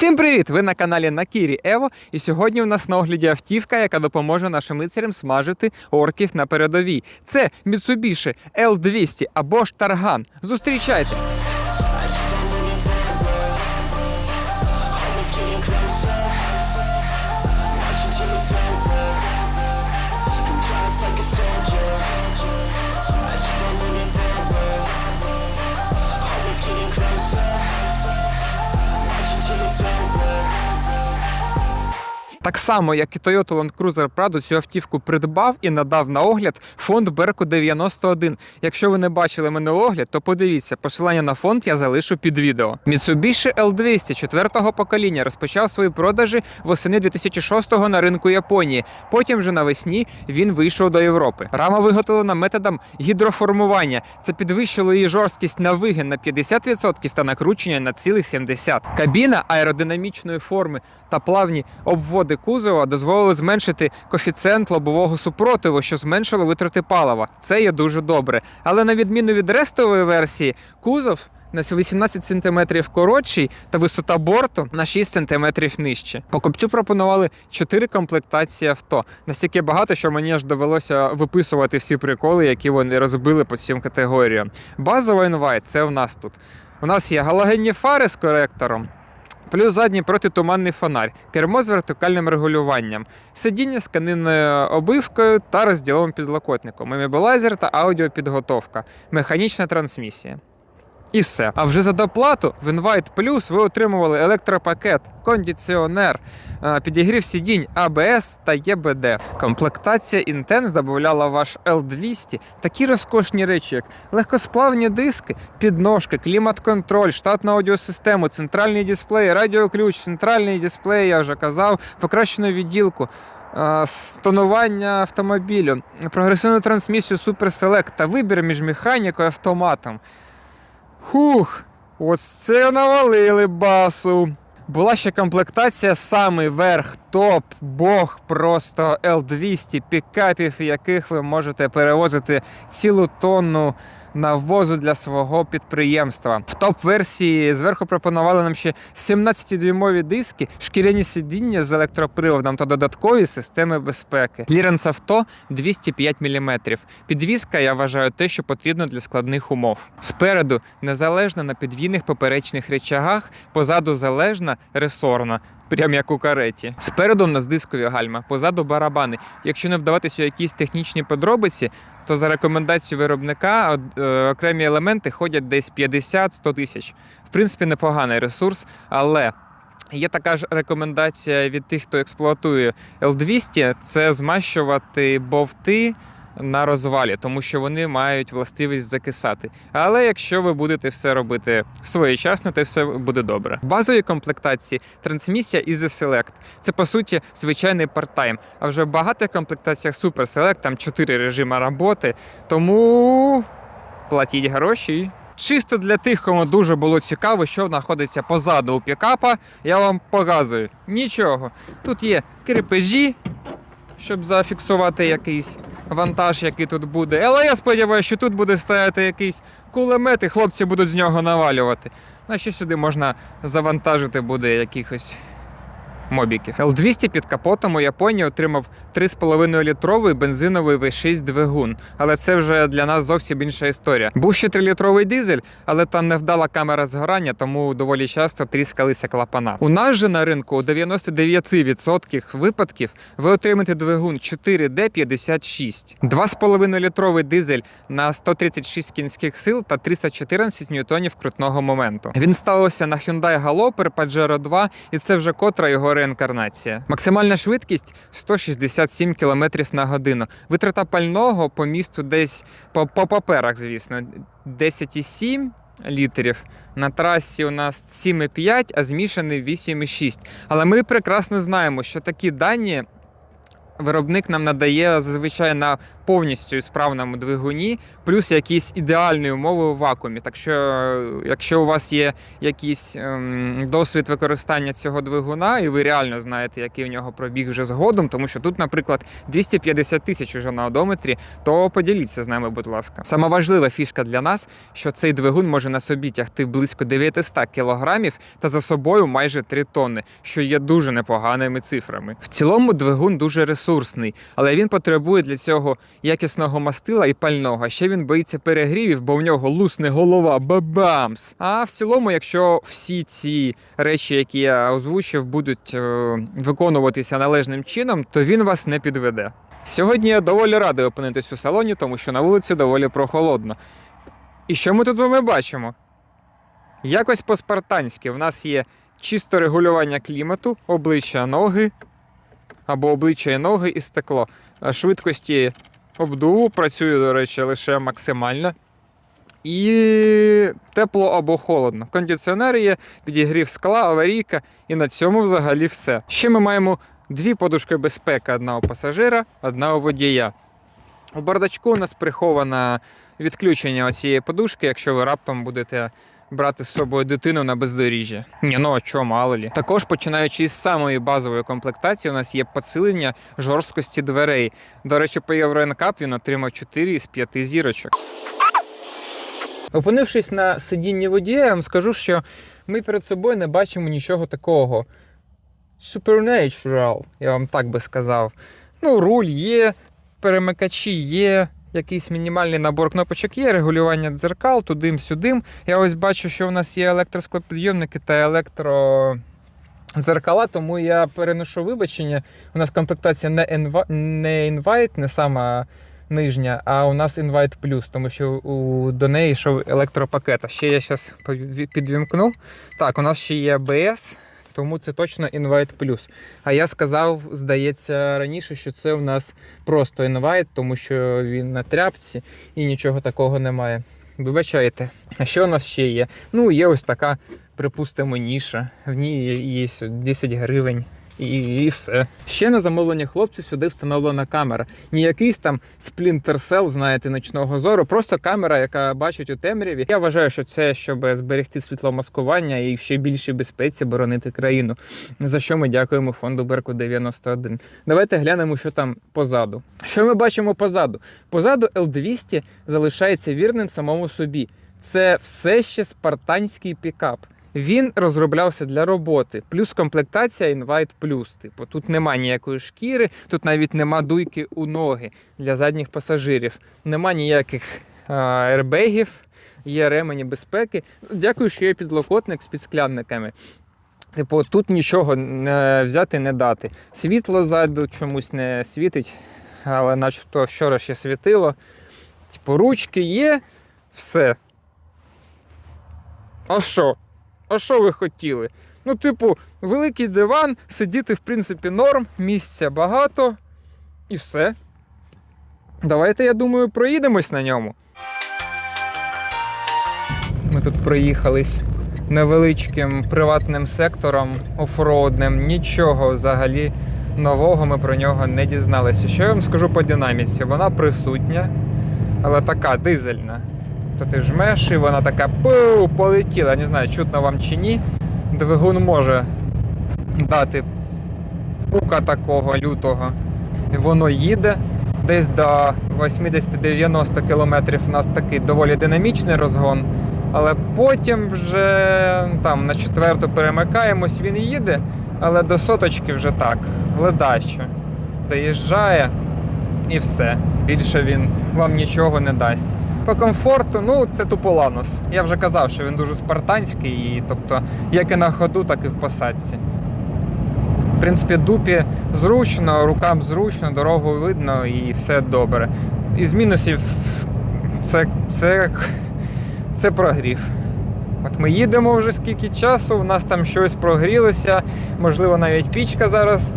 Всім привіт! Ви на каналі Накірі Ево. І сьогодні у нас на огляді автівка, яка допоможе нашим лицарям смажити орків на передовій. Це Mitsubishi L200 або ж Тарган. Зустрічайте! Так само, як і Toyota Land Cruiser Prado, цю автівку придбав і надав на огляд фонд Берку 91. Якщо ви не бачили минулий огляд, то подивіться, посилання на фонд я залишу під відео. Mitsubishi L200 четвертого покоління розпочав свої продажі восени 2006-го на ринку Японії. Потім вже навесні він вийшов до Європи. Рама виготовлена методом гідроформування. Це підвищило її жорсткість на вигін на 50% та накручення на цілих 70%. Кабіна аеродинамічної форми та плавні обводи кузова дозволили зменшити коефіцієнт лобового супротиву, що зменшило витрати палива. Це є дуже добре. Але на відміну від рестової версії, кузов на 18 см коротший та висота борту на 6 см нижче. Покупцю пропонували 4 комплектації авто. Настільки багато, що мені аж довелося виписувати всі приколи, які вони розбили по цим категоріям. Базова інвайт це в нас тут. У нас є галогенні фари з коректором. Плюс задній протитуманний фонарь, кермо з вертикальним регулюванням, сидіння з канинною обивкою та розділовим підлокотником, імібілайзер та аудіопідготовка, механічна трансмісія. І все. А вже за доплату в Invite Plus ви отримували електропакет, кондиціонер, е, підігрів сидінь, АБС та ЄБД. Комплектація Intense додавала ваш L200 такі розкошні речі, як легкосплавні диски, підножки, клімат-контроль, штатну аудіосистему, центральний дисплей, радіоключ, центральний дисплей, я вже казав, покращену відділку. е, Стонування автомобілю, прогресивну трансмісію Super Select та вибір між механікою і автоматом. Хух, ось це навалили басу. Була ще комплектація самий верх, топ, бог, просто L200 пікапів, яких ви можете перевозити цілу тонну навозу для свого підприємства. В топ-версії зверху пропонували нам ще 17-дюймові диски, шкіряні сидіння з електроприводом та додаткові системи безпеки. Кліренс авто 205 мм. Підвізка, я вважаю, те, що потрібно для складних умов. Спереду незалежна на підвійних поперечних речагах, позаду залежна ресорна. Прям як у кареті. Спереду у нас дискові гальма, позаду барабани. Якщо не вдаватися у якісь технічні подробиці, то за рекомендацією виробника е, окремі елементи ходять десь 50-100 тисяч. В принципі, непоганий ресурс, але. Є така ж рекомендація від тих, хто експлуатує L200, це змащувати бовти на розвалі, тому що вони мають властивість закисати. Але якщо ви будете все робити своєчасно, то все буде добре. В базовій комплектації трансмісія Easy Select. Це по суті звичайний парттайм. А вже в багатих комплектаціях Super Select, там 4 режими роботи. Тому платіть гроші. Чисто для тих, кому дуже було цікаво, що знаходиться позаду у пікапа, я вам показую. Нічого. Тут є крепежі, щоб зафіксувати якийсь вантаж, який тут буде. Але я сподіваюся, що тут буде стояти якийсь кулемет, і хлопці будуть з нього навалювати. А ще сюди можна завантажити буде якихось мобіків. L200 під капотом у Японії отримав 3,5 літровий бензиновий V6 двигун. Але це вже для нас зовсім інша історія. Був ще 3-літровий дизель, але там невдала камера згорання, тому доволі часто тріскалися клапана. У нас же на ринку у 99% випадків ви отримаєте двигун 4D56. 2,5 літровий дизель на 136 кінських сил та 314 ньютонів крутного моменту. Він ставився на Hyundai Galloper Pajero 2, і це вже котра його реінкарнація. Максимальна швидкість 167 км на годину. Витрата пального по місту десь по, по паперах, звісно, 10,7 літрів. На трасі у нас 7,5, а змішаний 8,6. Але ми прекрасно знаємо, що такі дані. Виробник нам надає зазвичай на повністю справному двигуні, плюс якісь ідеальні умови у вакуумі. Так що, якщо у вас є якийсь ем, досвід використання цього двигуна, і ви реально знаєте, який в нього пробіг вже згодом, тому що тут, наприклад, 250 тисяч уже на одометрі, то поділіться з нами, будь ласка. Сама важлива фішка для нас, що цей двигун може на собі тягти близько 900 кілограмів та за собою майже 3 тонни, що є дуже непоганими цифрами. В цілому двигун дуже ресурсний, але він потребує для цього якісного мастила і пального. Ще він боїться перегрівів, бо в нього лусне голова. Бабамс! А в цілому, якщо всі ці речі, які я озвучив, будуть е, виконуватися належним чином, то він вас не підведе. Сьогодні я доволі радий опинитись у салоні, тому що на вулиці доволі прохолодно. І що ми тут вами бачимо? Якось по-спартанськи в нас є чисто регулювання клімату, обличчя ноги або обличчя і ноги і стекло. Швидкості обдуву працює, до речі, лише максимально. І тепло або холодно. Кондиціонер є, підігрів скла, аварійка, і на цьому взагалі все. Ще ми маємо дві подушки безпеки: одна у пасажира, одна у водія. У бардачку у нас приховане відключення цієї подушки, якщо ви раптом будете брати з собою дитину на бездоріжжя. Ні, ну а чого, мало лі. Також починаючи з самої базової комплектації, у нас є посилення жорсткості дверей. До речі, по Євроенкап він отримав 4 із 5 зірочок. Опинившись на сидінні водія, я вам скажу, що ми перед собою не бачимо нічого такого. Supernatural, я вам так би сказав. Ну, руль є, перемикачі є, якийсь мінімальний набор кнопочок є, регулювання дзеркал, тудим-сюдим. Я ось бачу, що у нас є електросклопідйомники та електро. Зеркала, тому я переношу вибачення. У нас комплектація не, енва... не Invite, не сама нижня, а у нас Invite Plus, тому що у... до неї йшов електропакет. А ще я зараз підвімкну. Так, у нас ще є ABS, тому це точно Invite Plus. А я сказав, здається, раніше, що це в нас просто Invite, тому що він на тряпці і нічого такого немає. Вибачайте. А що у нас ще є? Ну, є ось така, припустимо, ніша. В ній є 10 гривень. І, і все. Ще на замовлення хлопців сюди встановлена камера. Не якийсь там Cell, знаєте, ночного зору, просто камера, яка бачить у темряві. Я вважаю, що це щоб зберегти світломаскування і ще більшій безпеці боронити країну. За що ми дякуємо фонду Берку 91. Давайте глянемо, що там позаду. Що ми бачимо позаду? Позаду L200 залишається вірним самому собі. Це все ще спартанський пікап. Він розроблявся для роботи, плюс комплектація Invite Plus. Типу, тут нема ніякої шкіри, тут навіть нема дуйки у ноги для задніх пасажирів, нема ніяких ербегів, є ремені безпеки. Дякую, що є підлокотник з підсклянниками. Типу, тут нічого не взяти, не дати. Світло ззаду чомусь не світить, але начебто вчора ще світило. Типу, ручки є, все. А що? А що ви хотіли? Ну, типу, великий диван, сидіти, в принципі, норм, місця багато і все. Давайте, я думаю, проїдемось на ньому. Ми тут проїхались невеличким приватним сектором офроудним. Нічого взагалі нового ми про нього не дізналися. Що я вам скажу по динаміці? Вона присутня, але така дизельна то ти жмеш і вона така пу, полетіла. Не знаю, чутно вам чи ні. Двигун може дати пука такого лютого. Воно їде. Десь до 80-90 км у нас такий доволі динамічний розгон. Але потім вже там на четверту перемикаємось, він їде, але до соточки вже так, ледаче. Доїжджає і все. Більше він вам нічого не дасть. По комфорту, ну це тупо Ланос. Я вже казав, що він дуже спартанський, і, тобто як і на ходу, так і в посадці. В принципі, дупі зручно, рукам зручно, дорогу видно і все добре. Із мінусів це, це, це прогрів. От ми їдемо вже скільки часу, у нас там щось прогрілося, можливо, навіть пічка зараз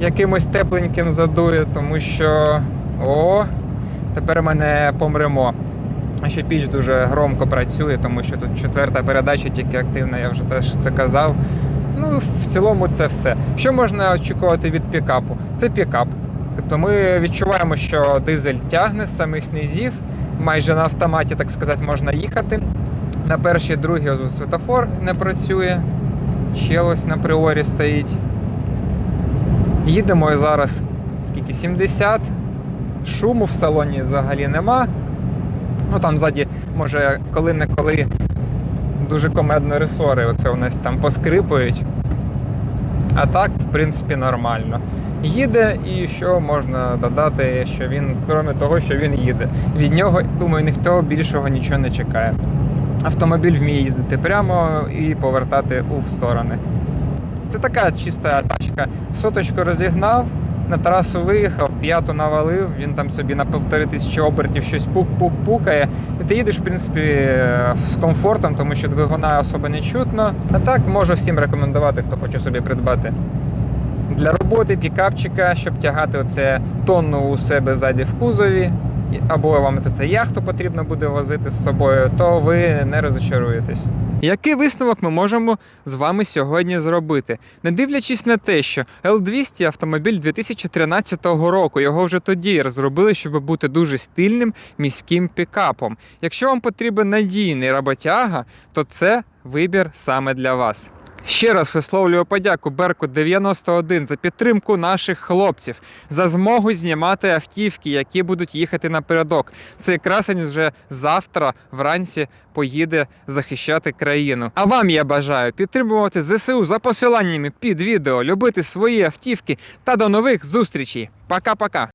якимось тепленьким задує, тому що. О, тепер ми не помремо. Ще піч дуже громко працює, тому що тут четверта передача тільки активна, я вже теж це казав. Ну, в цілому, це все. Що можна очікувати від пікапу? Це пікап Тобто ми відчуваємо, що дизель тягне з самих низів, майже на автоматі, так сказати, можна їхати. На першій, другій от світофор не працює. Ще ось на приорі стоїть. Їдемо зараз скільки? 70. Шуму в салоні взагалі нема. Ну там ззаді, може, коли-неколи дуже комедно ресори. Оце у нас там поскрипують. А так, в принципі, нормально. Їде, і що можна додати, що він, крім того, що він їде. Від нього, думаю, ніхто більшого нічого не чекає. Автомобіль вміє їздити прямо і повертати у сторони. Це така чиста тачка. Соточку розігнав, на трасу виїхав, п'яту навалив, він там собі на півтори тисячі обертів щось пук-пук-пукає. І ти їдеш, в принципі, з комфортом, тому що двигуна особо не чутно. А так можу всім рекомендувати, хто хоче собі придбати. Для роботи пікапчика, щоб тягати оце тонну у себе ззаді в кузові, або вам тут яхту потрібно буде возити з собою, то ви не розочаруєтесь. Який висновок ми можемо з вами сьогодні зробити? Не дивлячись на те, що L200 автомобіль 2013 року, його вже тоді розробили, щоб бути дуже стильним міським пікапом. Якщо вам потрібен надійний роботяга, то це вибір саме для вас. Ще раз висловлюю подяку Берку 91 за підтримку наших хлопців, за змогу знімати автівки, які будуть їхати напередок. Цей красень вже завтра вранці поїде захищати країну. А вам я бажаю підтримувати ЗСУ за посиланнями під відео, любити свої автівки та до нових зустрічей. Пока-пока.